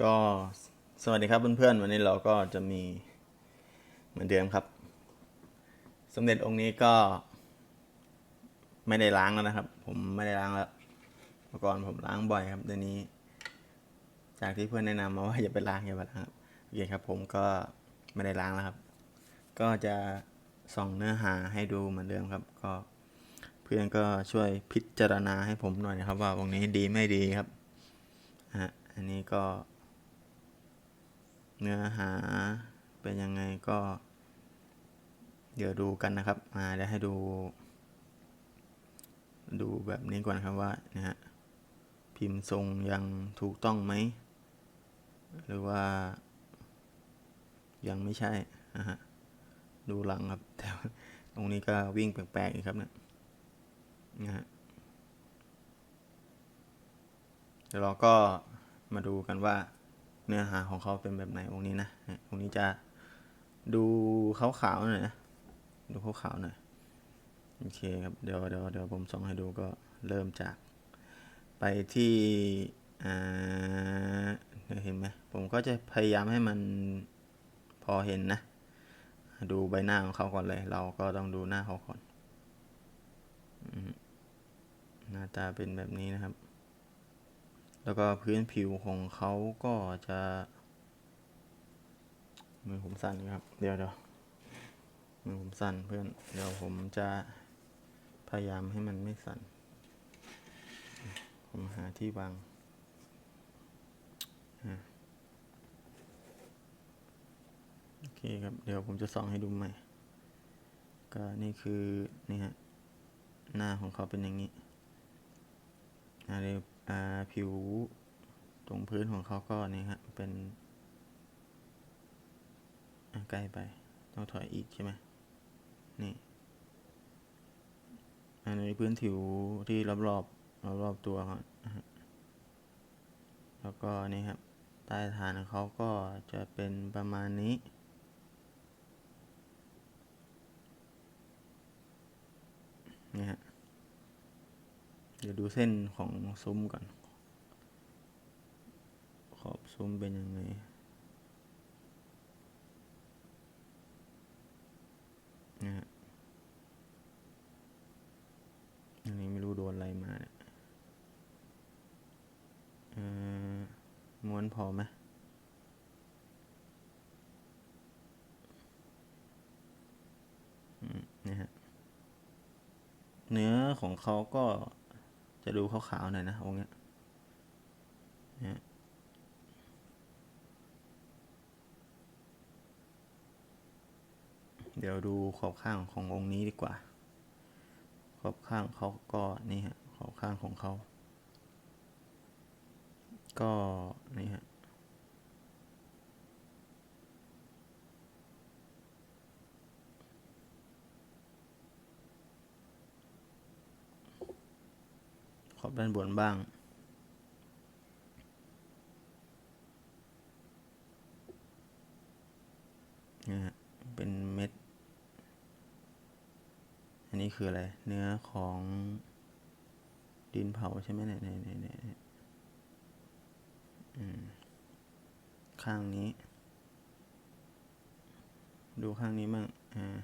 ก็สวัสดีครับเพื่อนๆวันนี้เราก็จะมีเหมือนเดิมครับ สมเด็จองค์นี้ก็ ไม่ได้ล้างแล้วนะครับ ผมไม่ได้ล้างแล้วเมื่อก่อนผมล้างบ่อยครับเดี๋ยวนี้ จากที่เพื่อนแนะนำมาว่าอย่าไปล้างอย่าไปล้างครับโอเคครับ ผมก็ไม่ได้ล้างแล้วครับ ก็จะส่องเนื้อหาให้ดูเหมือนเดิมครับ ก็เพื่อนก็ช่วยพิจารณาให้ผมหน่อยนะครับ ว่าองค์นี้ดีไม่ดีครับฮะอันนี้ก็ เนื้อหาเป็นยังไงก็ เดี๋ยวดูกันนะครับมาเดี๋ยวให้ดู ดูแบบนี้ก่อนครับว่านะฮะพิมพ์ทรงยังถูกต้องไหม หรือว่า ยังไม่ใช่นะฮะดูหลังครับแต่ว่าตรงนี้ก็วิ่งแปลกๆอีกครับเนี่ยนะฮะเดี๋ยวเราก็มาดูกันว่า เนื้อหาของเขาเป็นแบบไหนองค์นี้นะเนี่ยองค์นี้จะดูขาวๆหน่อยนะดูขาวๆหน่อยโอเคครับเดี๋ยวเดี๋ยวเดี๋ยวผมส่งให้ดูก็เริ่มจาก ไปที่อ่าเห็นไหมผมก็จะพยายามให้มันพอเห็นนะ ดูใบหน้าของเขาก่อนเลย เราก็ต้องดูหน้าเขาก่อนหน้าตาเป็นแบบนี้นะครับ แล้วก็พื้นผิวของเขาก็จะมือผมสั่นครับเดี๋ยวเดี๋ยวมือผมสั่นเพื่อนเดี๋ยวผมจะพยายามให้มันไม่สั่น ผมหาที่วางโอเคครับ เดี๋ยวผมจะส่องให้ดูใหม่ ก็นี่คือนี่ฮะหน้าของเขาเป็นอย่างนี้อะไรอ่า ผิวตรงพื้นของเขาก็นี่ฮะ เป็นใกล้ไป ต้องถอยอีกใช่ไหมนี่อันนี้พื้นผิวที่รอบรอบรอบรอบตัวเขานะฮะแล้วก็นี่ครับ ใต้ฐานของเขาก็จะเป็นประมาณนี้นี่ฮะ เดี๋ยวดูเส้นของซุ้มก่อน ขอบซุ้มเป็นยังไงนะฮะอันนี้ไม่รู้โดนอะไรมาเนี่ยม้วนพอไหมอืมนี่ฮะ เนื้อของเขาก็ จะดูขาวๆหน่อยนะองค์เนี้ยเนี่ยเดี๋ยวดูขอบข้างขององค์นี้ดีกว่า ขอบข้างเขาก็นี่ฮะ ขอบข้างของเขา ก็นี่ฮะ ด้านบนบ้าง นะฮะ เป็นเม็ด อันนี้คืออะไร เนื้อของดินเผาใช่ไหมเนี่ยเนี่ยเนี่ยเนี่ยข้างนี้ ดูข้างนี้บ้างอ่า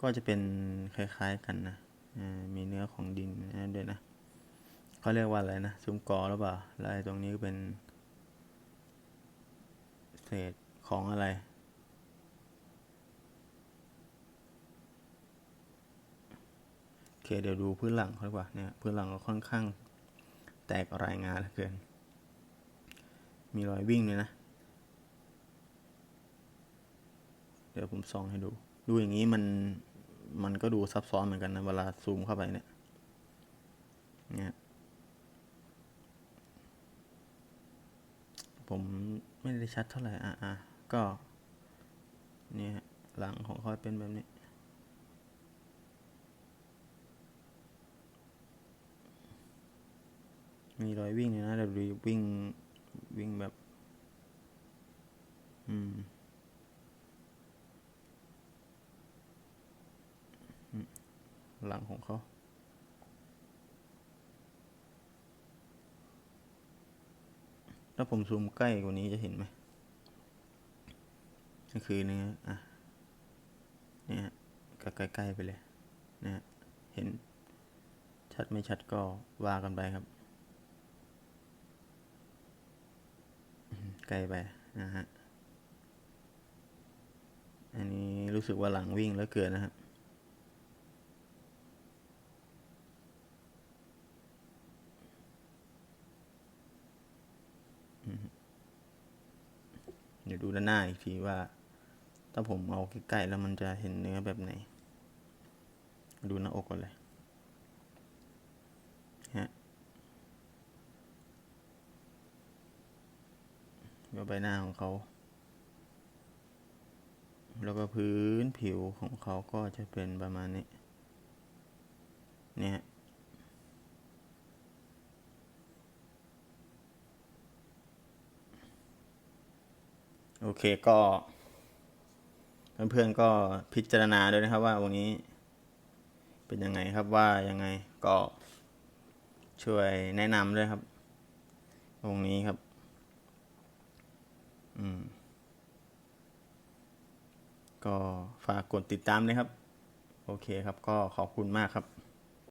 ก็จะเป็นคล้าย ๆ กันนะอ่ามีเนื้อของดินนะด้วยนะ เขาเรียกว่าอะไรนะซุ้มกอหรือเปล่าแล้วไอ้ตรงนี้ก็เป็น เศษของอะไร โอเคเดี๋ยวดูพื้นหลังเขาดีกว่าเนี่ยพื้นหลังก็ค่อนข้างแตกรายงานเหลือเกิน มีรอยวิ่งเลยนะ เดี๋ยวผมส่องให้ดู ดูอย่างนี้มันมันก็ดูซับซ้อนเหมือนกันนะ เวลาซูมเข้าไปเนี่ยเนี่ย ผมไม่ได้ชัดเท่าไหร่อะอะก็เนี่ยหลังของเขาเป็นแบบนี้ มีรอยวิ่งเลยนะเดี๋ยวดูวิ่งวิ่งแบบ อืมหลังของเขา ราผมซูมใกล้กว่านี้จะเห็นไหมก็คือเนื้ออะเนี่ยก็ใกล้ๆไปเลยนะเห็นชัดไม่ชัดก็ว่ากันไปครับอืมใกล้ไปนะฮะ อันนี้รู้สึกว่าหลังวิ่งแล้วเกินนะครับ เดูด้านหน้าอีกทีว่า ถ้าผมเอาใกล้ๆแล้วมันจะเห็นเนื้อแบบไหน ดูหน้าอกก่อนเลยฮะก็ใบหน้าของเขา แล้วก็พื้นผิวของเขาก็จะเป็นประมาณนี้ เนี่ย โอเคก็ เพื่อนๆก็พิจารณาด้วยนะครับว่าวันนี้ เป็นยังไงครับว่ายังไงก็ช่วยแนะนำด้วยครับวงนี้ครับ อืม ก็ฝากกดติดตามด้วยครับ โอเคครับ ก็ขอบคุณมากครับ